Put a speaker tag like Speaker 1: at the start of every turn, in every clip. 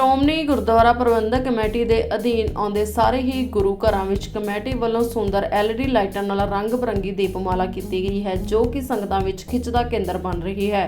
Speaker 1: ਸ਼੍ਰੋਮਣੀ ਗੁਰਦੁਆਰਾ ਪ੍ਰਬੰਧਕ committee ਦੇ ਅਧੀਨ ਆਉਂਦੇ ਸਾਰੇ ਹੀ ਗੁਰੂ ਘਰਾਂ ਵਿੱਚ ਕਮੇਟੀ ਵੱਲੋਂ ਸੁੰਦਰ LED ਲਾਈਟਾਂ ਨਾਲ ਰੰਗ ਬਰੰਗੀ ਦੀਪਮਾਲਾ ਕੀਤੀ ਗਈ ਹੈ, ਜੋ ਕਿ ਸੰਗਤਾਂ ਵਿੱਚ ਖਿੱਚ ਦਾ ਕੇਂਦਰ ਬਣ ਰਹੀ ਹੈ।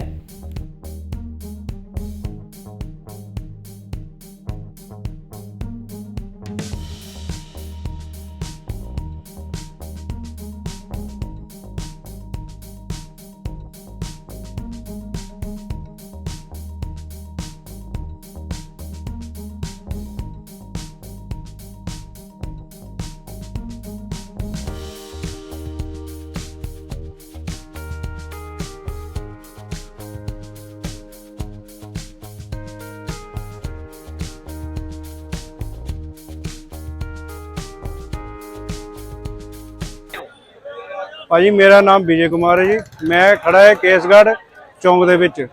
Speaker 2: ਭਾਜੀ ਮੇਰਾ ਨਾਮ ਵਿਜੇ ਕੁਮਾਰ ਹੈ ਜੀ। ਮੈਂ ਖੜਾ ਹੈ ਕੇਸਗੜ੍ਹ ਚੌਂਕ ਦੇ ਵਿੱਚ।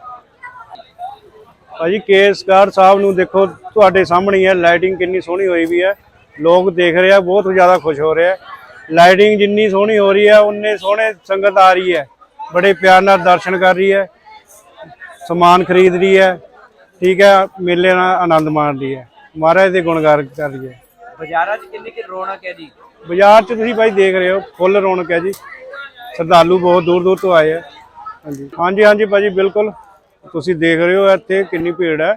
Speaker 2: ਭਾਜੀ ਕੇਸਗੜ੍ਹ ਸਾਹਿਬ ਨੂੰ ਦੇਖੋ ਤੁਹਾਡੇ ਸਾਹਮਣੇ ਹੀ ਲਾਈਟਿੰਗ ਕਿੰਨੀ ਸੋਹਣੀ ਹੋਈ ਵੀ ਹੈ। ਲੋਕ ਦੇਖ ਰਹੇ ਆ ਬਹੁਤ ਜ਼ਿਆਦਾ ਖੁਸ਼ ਹੋ ਰਹੇ ਆ। ਲਾਈਟਿੰਗ ਜਿੰਨੀ ਸੋਹਣੀ ਹੋ ਰਹੀ ਹੈ ਉਨੇ ਸੋਹਣੇ ਸੰਗਤ ਆ ਰਹੀ ਹੈ। ਬੜੇ ਪਿਆਰ ਨਾਲ ਦਰਸ਼ਨ ਕਰ ਰਹੀ ਹੈ। ਸਮਾਨ ਖਰੀਦ ਰਹੀ ਹੈ। ਠੀਕ ਹੈ ਮੇਲੇ ਨਾਲ ਆਨੰਦ ਮਾਣ ਰਹੀ ਹੈ। ਮਹਾਰਾਜ ਦੇ ਗੁਣਗਾਨ ਕਰ ਰਹੀ ਹੈ।
Speaker 3: ਬਾਜ਼ਾਰਾਂ 'ਚ ਕਿੰਨੀ ਕਿ ਰੌਣਕ ਹੈ ਜੀ?
Speaker 2: ਬਾਜ਼ਾਰ 'ਚ ਤੁਸੀਂ ਭਾਈ ਦੇਖ ਰਹੇ ਹੋ ਫੁੱਲ ਰੌਣਕ ਹੈ ਜੀ। ਸ਼ਰਧਾਲੂ ਬਹੁਤ ਦੂਰ ਦੂਰ ਤੋਂ ਆਏ ਆ। ਹਾਂਜੀ। ਹਾਂਜੀ ਹਾਂਜੀ ਭਾਜੀ ਬਿਲਕੁਲ। ਤੁਸੀਂ ਦੇਖ ਰਹੇ ਹੋ ਇੱਥੇ ਕਿੰਨੀ ਭੀੜ ਹੈ।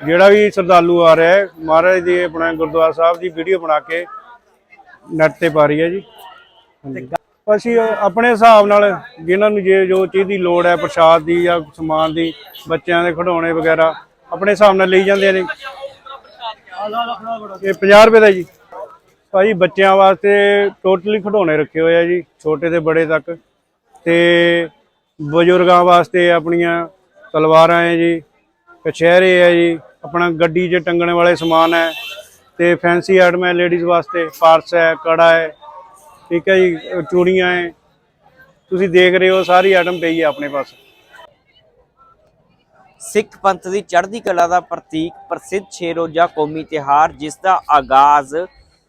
Speaker 2: ਜਿਹੜਾ ਵੀ ਸ਼ਰਧਾਲੂ ਆ ਰਿਹਾ ਹੈ ਮਹਾਰਾਜ ਦੀ ਆਪਣਾ ਗੁਰਦੁਆਰਾ ਸਾਹਿਬ ਦੀ ਵੀਡੀਓ ਬਣਾ ਕੇ ਨੈਟ ਤੇ ਪਾ ਰਹੀ ਹੈ ਜੀ। ਹਾਂਜੀ। ਅਸੀਂ ਆਪਣੇ ਹਿਸਾਬ ਨਾਲ ਜਿਨ੍ਹਾਂ ਨੂੰ ਜੇ ਜੋ ਚੀਜ਼ ਦੀ ਲੋੜ ਹੈ ਪ੍ਰਸ਼ਾਦ ਦੀ ਜਾਂ ਸਮਾਨ ਦੀ ਬੱਚਿਆਂ ਦੇ ਖਿਡੌਣੇ ਵਗੈਰਾ ਆਪਣੇ ਹਿਸਾਬ ਨਾਲ ਲਈ ਜਾਂਦੇ ਨੇ। ਇਹ 50 ਰੁਪਏ ਦਾ ਜੀ। ਭਾਜੀ ਬੱਚਿਆਂ ਵਾਸਤੇ ਟੋਟਲੀ ਖਿਡੌਣੇ ਰੱਖੇ ਹੋਏ ਆ ਜੀ, ਛੋਟੇ ਤੇ ਬੜੇ ਤੱਕ। ਤੇ ਬਜ਼ੁਰਗਾਂ ਵਾਸਤੇ ਆਪਣੀਆਂ ਤਲਵਾਰਾਂ ਹੈ ਜੀ, ਕਛਹਿਰੇ ਹੈ ਜੀ, ਆਪਣਾ ਗੱਡੀ 'ਚ ਟੰਗਣ ਵਾਲੇ ਸਮਾਨ ਹੈ, ਤੇ ਫੈਂਸੀ ਆਈਟਮ ਹੈ ਲੇਡੀਜ਼ ਵਾਸਤੇ ਪਾਰਸ ਹੈ, ਕੜਾ ਹੈ, ਠੀਕ ਹੈ ਜੀ, ਚੂੜੀਆਂ ਹੈ। ਤੁਸੀਂ ਦੇਖ ਰਹੇ ਹੋ ਸਾਰੀ ਆਈਟਮ ਪਈ ਹੈ ਆਪਣੇ ਪਾਸ।
Speaker 3: ਸਿੱਖ ਪੰਥ ਦੀ ਚੜ੍ਹਦੀ ਕਲਾ ਦਾ ਪ੍ਰਤੀਕ ਪ੍ਰਸਿੱਧ ਛੇ ਰੋਜ਼ਾ ਕੌਮੀ ਤਿਹਾਰ ਜਿਸ ਦਾ ਆਗਾਜ਼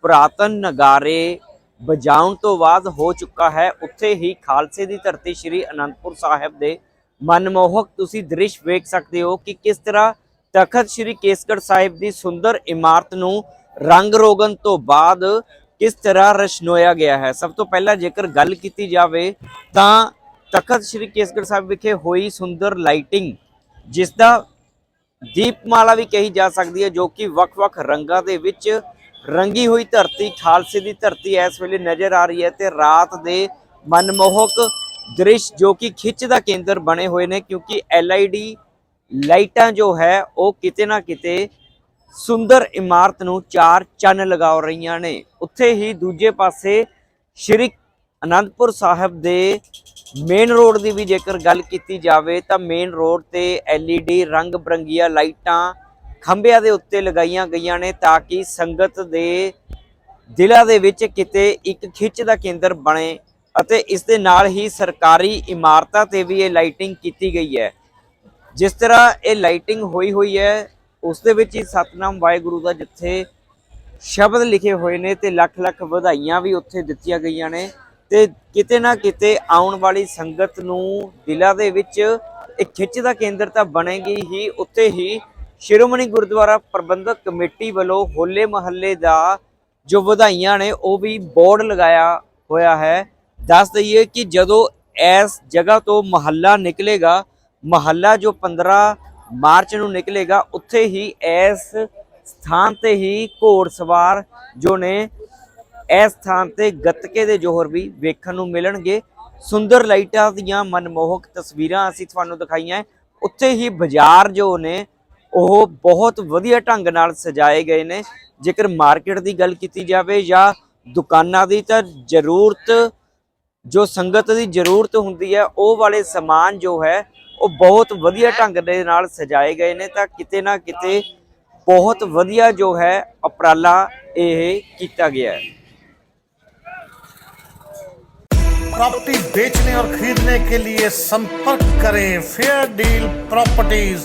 Speaker 3: ਪੁਰਾਤਨ ਨਗਾਰੇ ਵਜਾਉਣ ਤੋਂ ਬਾਅਦ ਹੋ ਚੁੱਕਾ ਹੈ। ਉੱਥੇ ਹੀ ਖਾਲਸੇ ਦੀ ਧਰਤੀ ਸ੍ਰੀ ਅਨੰਦਪੁਰ ਸਾਹਿਬ ਦੇ ਮਨਮੋਹਕ ਤੁਸੀਂ ਦ੍ਰਿਸ਼ ਵੇਖ ਸਕਦੇ ਹੋ ਕਿ ਕਿਸ ਤਰ੍ਹਾਂ ਤਖਤ ਸ੍ਰੀ ਕੇਸਗੜ੍ਹ ਸਾਹਿਬ ਦੀ ਸੁੰਦਰ ਇਮਾਰਤ ਨੂੰ ਰੰਗ ਰੋਗਨ ਤੋਂ ਬਾਅਦ ਕਿਸ ਤਰ੍ਹਾਂ ਰਸ਼ਨੋਇਆ ਗਿਆ ਹੈ। ਸਭ ਤੋਂ ਪਹਿਲਾਂ ਜੇਕਰ ਗੱਲ ਕੀਤੀ ਜਾਵੇ ਤਾਂ ਤਖਤ ਸ੍ਰੀ ਕੇਸਗੜ੍ਹ ਸਾਹਿਬ ਵਿਖੇ ਹੋਈ ਸੁੰਦਰ ਲਾਈਟਿੰਗ ਜਿਸ ਦਾ ਦੀਪਮਾਲਾ ਵੀ ਕਹੀ ਜਾ ਸਕਦੀ ਹੈ, ਜੋ ਕਿ ਵੱਖ-ਵੱਖ ਰੰਗਾਂ ਦੇ ਵਿੱਚ ਰੰਗੀ ਹੋਈ ਧਰਤੀ, ਖਾਲਸੇ ਦੀ ਧਰਤੀ ਇਸ ਵੇਲੇ ਨਜ਼ਰ ਆ ਰਹੀ ਹੈ ਤੇ ਰਾਤ ਦੇ ਮਨਮੋਹਕ ਦ੍ਰਿਸ਼ ਜੋ ਕਿ ਖਿੱਚ ਦਾ ਕੇਂਦਰ ਬਣੇ ਹੋਏ ਨੇ ਕਿਉਂਕਿ LED ਲਾਈਟਾਂ ਜੋ ਹੈ ਉਹ ਕਿਤੇ ਨਾ ਕਿਤੇ ਸੁੰਦਰ ਇਮਾਰਤ ਨੂੰ ਚਾਰ ਚੰਨ ਲਗਾ ਰਹੀਆਂ ਨੇ। ਉੱਥੇ ਹੀ ਦੂਜੇ ਪਾਸੇ ਸ਼੍ਰੀ ਅਨੰਦਪੁਰ ਸਾਹਿਬ ਦੇ ਮੇਨ ਰੋਡ ਦੀ ਵੀ ਜੇਕਰ ਗੱਲ ਕੀਤੀ ਜਾਵੇ ਤਾਂ ਮੇਨ ਰੋਡ ਤੇ LED ਰੰਗ ਬਰੰਗੀਆਂ ਲਾਈਟਾਂ ਖੰਭਿਆਂ ਦੇ ਉੱਤੇ ਲਗਾਈਆਂ ਗਈਆਂ ਨੇ ਤਾਂ ਕਿ ਸੰਗਤ ਦੇ ਦਿਲਾਂ ਦੇ ਵਿੱਚ ਕਿਤੇ ਇੱਕ ਖਿੱਚ ਦਾ ਕੇਂਦਰ ਬਣੇ ਅਤੇ ਇਸ ਦੇ ਨਾਲ ਹੀ ਸਰਕਾਰੀ ਇਮਾਰਤਾਂ ਤੇ ਵੀ ਇਹ ਲਾਈਟਿੰਗ ਕੀਤੀ ਗਈ ਹੈ। ਜਿਸ ਤਰ੍ਹਾਂ ਇਹ ਲਾਈਟਿੰਗ ਹੋਈ ਹੋਈ ਹੈ, ਉਸ ਦੇ ਵਿੱਚ ਹੀ ਸਤਨਾਮ ਵਾਹਿਗੁਰੂ ਦਾ ਜਿੱਥੇ ਸ਼ਬਦ ਲਿਖੇ ਹੋਏ ਨੇ ਤੇ ਲੱਖ ਲੱਖ ਵਧਾਈਆਂ ਵੀ ਉੱਥੇ ਦਿੱਤੀਆਂ ਗਈਆਂ ਨੇ ਤੇ ਕਿਤੇ ਨਾ ਕਿਤੇ ਆਉਣ ਵਾਲੀ ਸੰਗਤ ਨੂੰ ਦਿਲਾਂ ਦੇ ਵਿੱਚ ਇੱਕ ਖਿੱਚ ਦਾ ਕੇਂਦਰ ਤਾਂ ਬਣੇਗੀ ਹੀ, ਉੱਥੇ ਹੀ ਸ਼੍ਰੋਮਣੀ ਗੁਰਦੁਆਰਾ ਪ੍ਰਬੰਧਕ ਕਮੇਟੀ ਵੱਲੋਂ ਹੋਲੇ ਮਹੱਲੇ ਦਾ ਜੋ ਵਧਾਈਆਂ ਨੇ, ਉਹ ਵੀ ਬੋਰਡ ਲਗਾਇਆ ਹੋਇਆ ਹੈ। ਦੱਸ ਦਈਏ ਕਿ ਜਦੋਂ ਇਸ ਜਗ੍ਹਾ ਤੋਂ ਮਹੱਲਾ ਨਿਕਲੇਗਾ, ਮਹੱਲਾ ਜੋ 15 ਮਾਰਚ ਨੂੰ ਨਿਕਲੇਗਾ, ਉੱਥੇ ਹੀ ਇਸ ਸਥਾਨ ਤੇ ਹੀ ਘੋੜ ਸਵਾਰ ਜੋ ਨੇ, ਇਸ ਸਥਾਨ ਤੇ ਗੱਤਕੇ ਦੇ ਜੋਹਰ ਵੀ ਵੇਖਣ ਨੂੰ ਮਿਲਣਗੇ। ਸੁੰਦਰ ਲਾਈਟਾਂ ਦੀਆਂ ਮਨਮੋਹਕ ਤਸਵੀਰਾਂ ਅਸੀਂ ਤੁਹਾਨੂੰ ਦਿਖਾਈਆਂ ਉੱਥੇ ਹੀ ਬਾਜ਼ਾਰ ਜੋ ਨੇ ਉਹ ਬਹੁਤ ਵਧੀਆ ਢੰਗ ਨਾਲ ਸਜਾਏ ਗਏ ਨੇ ਜੇਕਰ ਮਾਰਕੀਟ ਦੀ ਗੱਲ ਕੀਤੀ ਜਾਵੇ ਜਾਂ ਦੁਕਾਨਾਂ ਦੀ ਤਾਂ ਜ਼ਰੂਰਤ ਜੋ ਸੰਗਤ ਦੀ ਜ਼ਰੂਰਤ ਹੁੰਦੀ ਹੈ ਉਹ ਵਾਲੇ ਸਮਾਨ ਜੋ ਹੈ ਉਹ ਬਹੁਤ ਵਧੀਆ ਢੰਗ ਦੇ ਨਾਲ ਸਜਾਏ ਗਏ ਨੇ ਤਾਂ ਕਿਤੇ ਨਾ ਕਿਤੇ ਬਹੁਤ ਵਧੀਆ ਜੋ ਹੈ ਉਪਰਾਲਾ ਇਹ ਕੀਤਾ ਗਿਆ ਹੈ
Speaker 4: प्रॉपर्टी बेचने और खरीदने के लिए संपर्क करें फेयर डील प्रॉपर्टीज